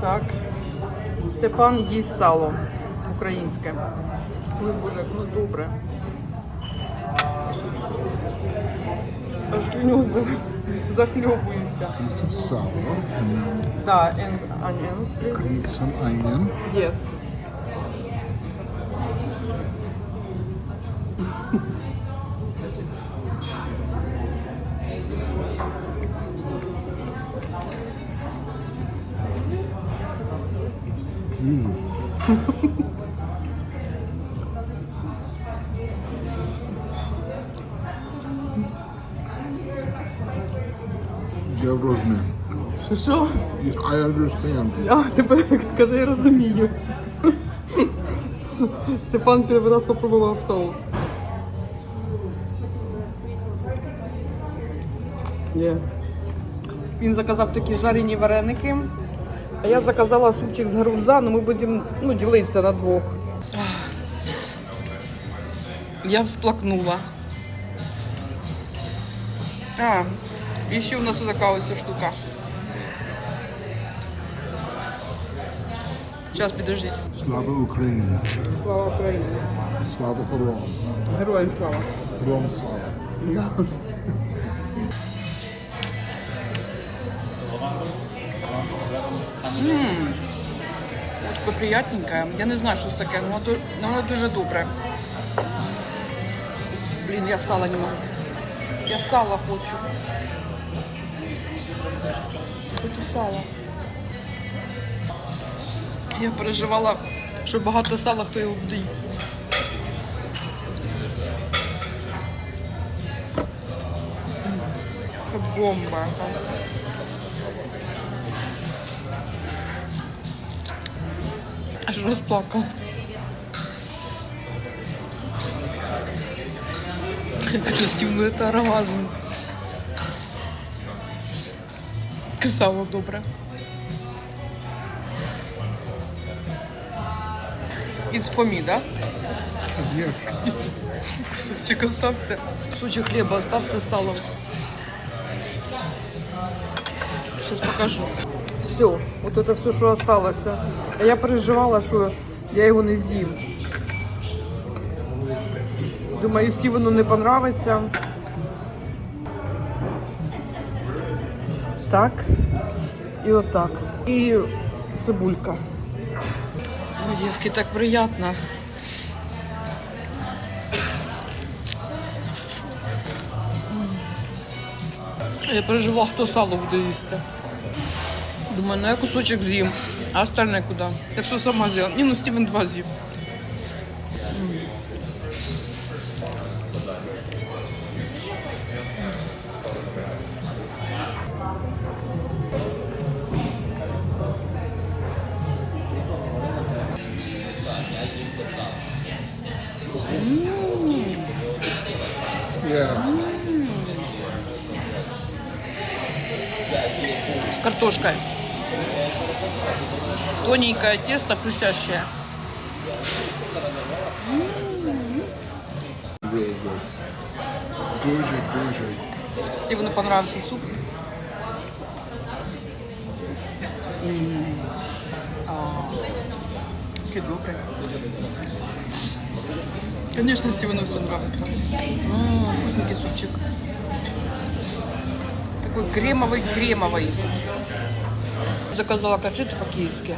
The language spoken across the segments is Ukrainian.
Так. Степан їсть сало українське. Ой, Боже, ну добре. Аж слюню за- захльобуюся. Piece of sour and Да, and onions, please. Need some onion. Yes. Що що? I understand. А, тепер каже, я розумію. Степан перший раз попробував соус. Є. Він заказав такі жарені вареники, а я заказала супчик з гарбуза, ну ми будемо ну, ділитися на двох. Я всплакнула. А, і ще у нас така ось штука. Зараз підождіть. Слава Україні. Слава Україні. Слава Героям. Героям слава. Героям слава. Таке приятненьке. Я не знаю, що це таке, але воно дуже добре. Блін, я сала не можу. Я сала хочу. Хочу сала. Я переживала, що багато сала, хто його буде. Це бомба. Аж розплакав. Кажу, Стів, ну це оргазм. Сало добре. Із фомі, да? Конечно. Кусочек остався. Кусочек хліба остався з салом. Сейчас покажу. Все, вот это все, що осталося. А я переживала, що я його не з'їм. Думаю, Стівену не понравиться. Так. І отак. І цибулька. Ой, дівки, так приятно. Я переживала, хто сало буде їсти. Думаю, ну я кусочок з'їм, а остальне куди? Так що сама з'їла. Ні, ну Стівен два з'їв. С картошкой. Тоненькое тесто, хрустящее. Mm. Really. Стивену понравился суп. А. Какие добрые. Конечно, Стивену все нравится. М, Вкусненький супчик. Такой кремовый-кремовый. Заказала котлету по-киевски.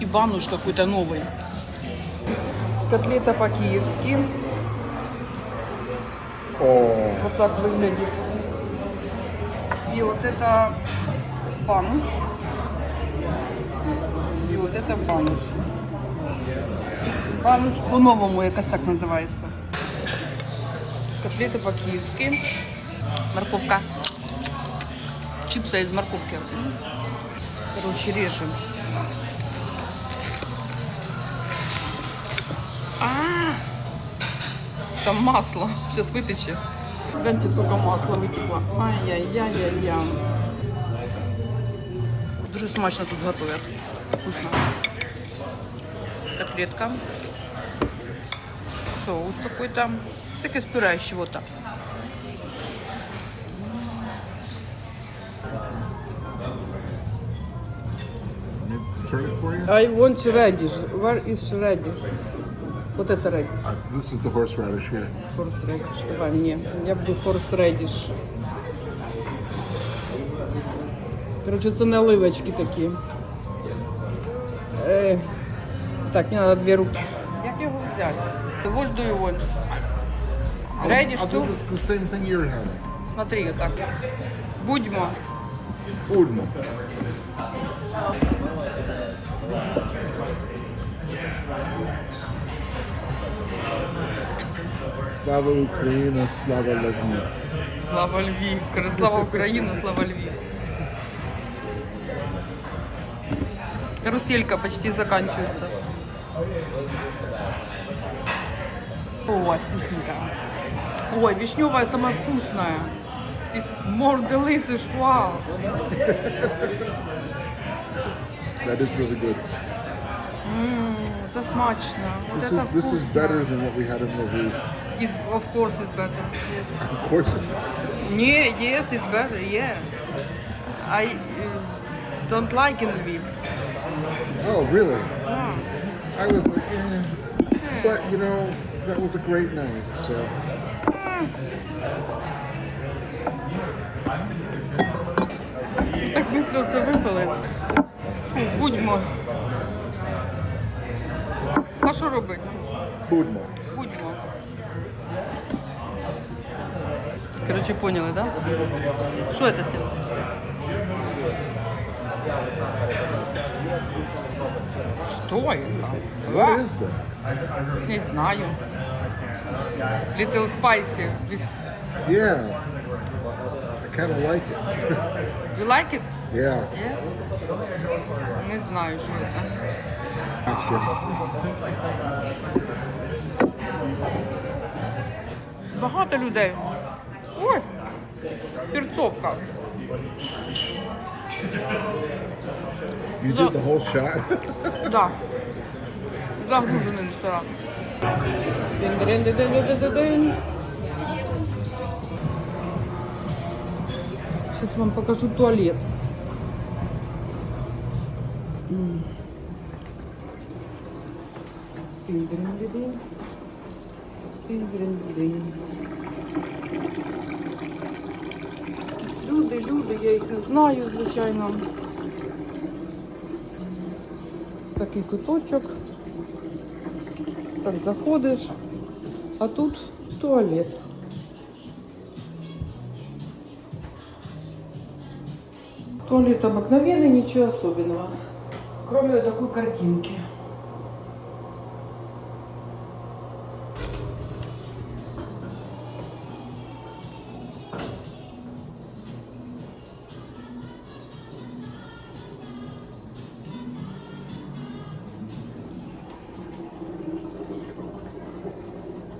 И бануш какой-то новый. Котлета по-киевски. О, Вот так выглядит. И вот это бануш. И вот это бануш. По-новому якось так називається. Котлети по-київськи. Морковка. Чипсы из морковки. Короче, режем. А, там масло. Сейчас вытече. Гляньте, сколько масла вытекло. Ай-яй-яй-яй-яй. Дуже смачно тут готовят. Вкусно. Котлетка Соус какой-то. Таке з пюре з чего-то. не turn it for you? I want radish. Where is radish? Вот это radish. Uh, this is the horseradish here. Horse radish. Давай мне. Я буду horse radish. Короче, це наливочки такі. Е, так, мені треба дві руки. Як його взяти? What do you want? Radish I'll do too? the, the same thing you're having. Смотри, отак. Будьмо. Udmo. Slava Ukraina, Slava Lviv. Слава Львів. Кажу, Слава Україна, слава Львів. Каруселька почти заканчивается. Ой, вкусненькая. Ой, вишневая самая вкусная. It's more delicious, wow. That is really good. Ммм, це смачно. Вот This это is this is вкусно. better than what we had in Lviv. It, of course it's better. Yes. Of course. Не, yes, it's better, yeah. I uh, don't like in Lviv. Oh, really? Ah. I was like, eh. But you know, that was a great night. So Так швидко це випили. Фу, будьмо. А що робити? Budmo. Будьмо. Короче, поняли, да? Що це Що это? What is that? Не знаю. Little spicy. Yeah. I kind of like it. You like it? yeah. Yeah? Не знаю, що це. Багато людей. Ой, перцовка. You did the whole shot. Да. Загружений ресторан. Сейчас вам покажу туалет. Дин-дин-дин. Люди, люди, я їх не знаю, звичайно. Такий куточок. Так заходиш, а тут туалет. Туалет обыкновенный, ничего особенного. Кроме вот такой картинки.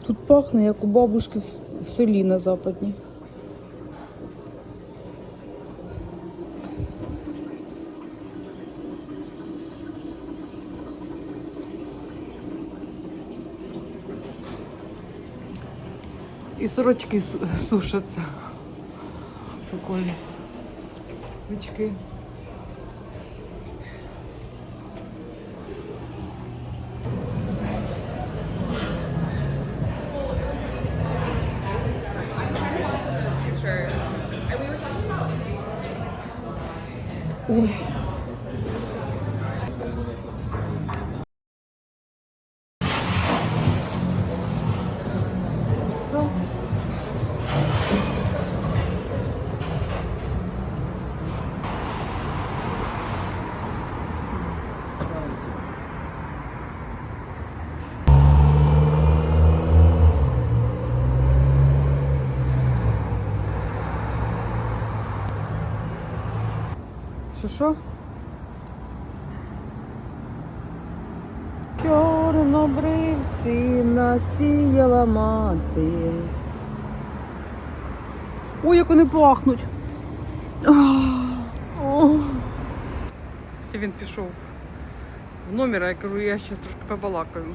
Тут пахне, як у бабушки в- селі на западній. І сорочки су- сушаться. Прикольно. Річки. Що? Чорнобривці насіяла мати. Ой, як вони пахнуть. Стівен пішов в номер, а я кажу, я ще трошки побалакаю.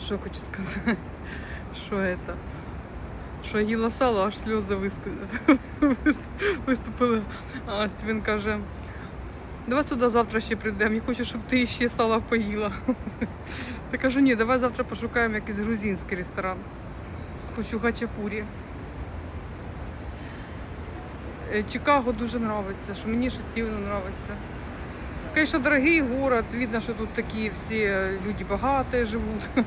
Що хочу сказати? Що це? Що їла сало, аж сльози виступили. А Стівен каже, Давай сюди завтра ще прийдемо. Я хочу, щоб ти ще сала поїла. Та кажу, ні, давай завтра пошукаємо якийсь грузинський ресторан. Хочу хачапурі. Е, Чикаго дуже подобається, що мені що Стівену подобається. Звісно, дорогий город, видно, що тут такі всі люди багаті живуть.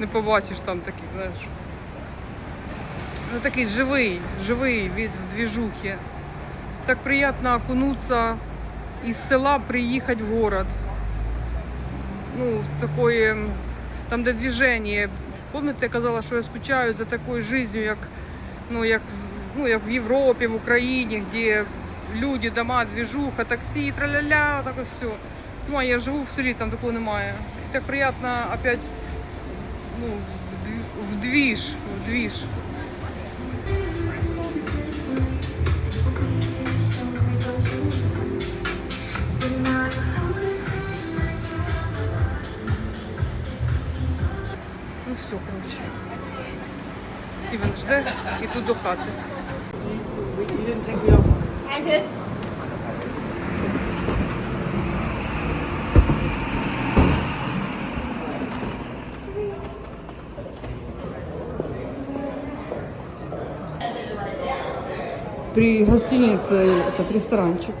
Не побачиш там таких, знаєш. Ну такий живий, живий, весь в движухе. Так приятно окунуться из села приехать в город. Ну, в такое, там, де движение. Помните, я казала, що я скучаю за такою життю, як, ну, як, ну, як в Європі, в Україні, де люди, дома, движуха, таксі, траля-ля, так ось все. Ну, а я живу в селі, там такого немає. І так приємно опять ну, в двіж, в двіж. йду до хати. При гостинице этот ресторанчик.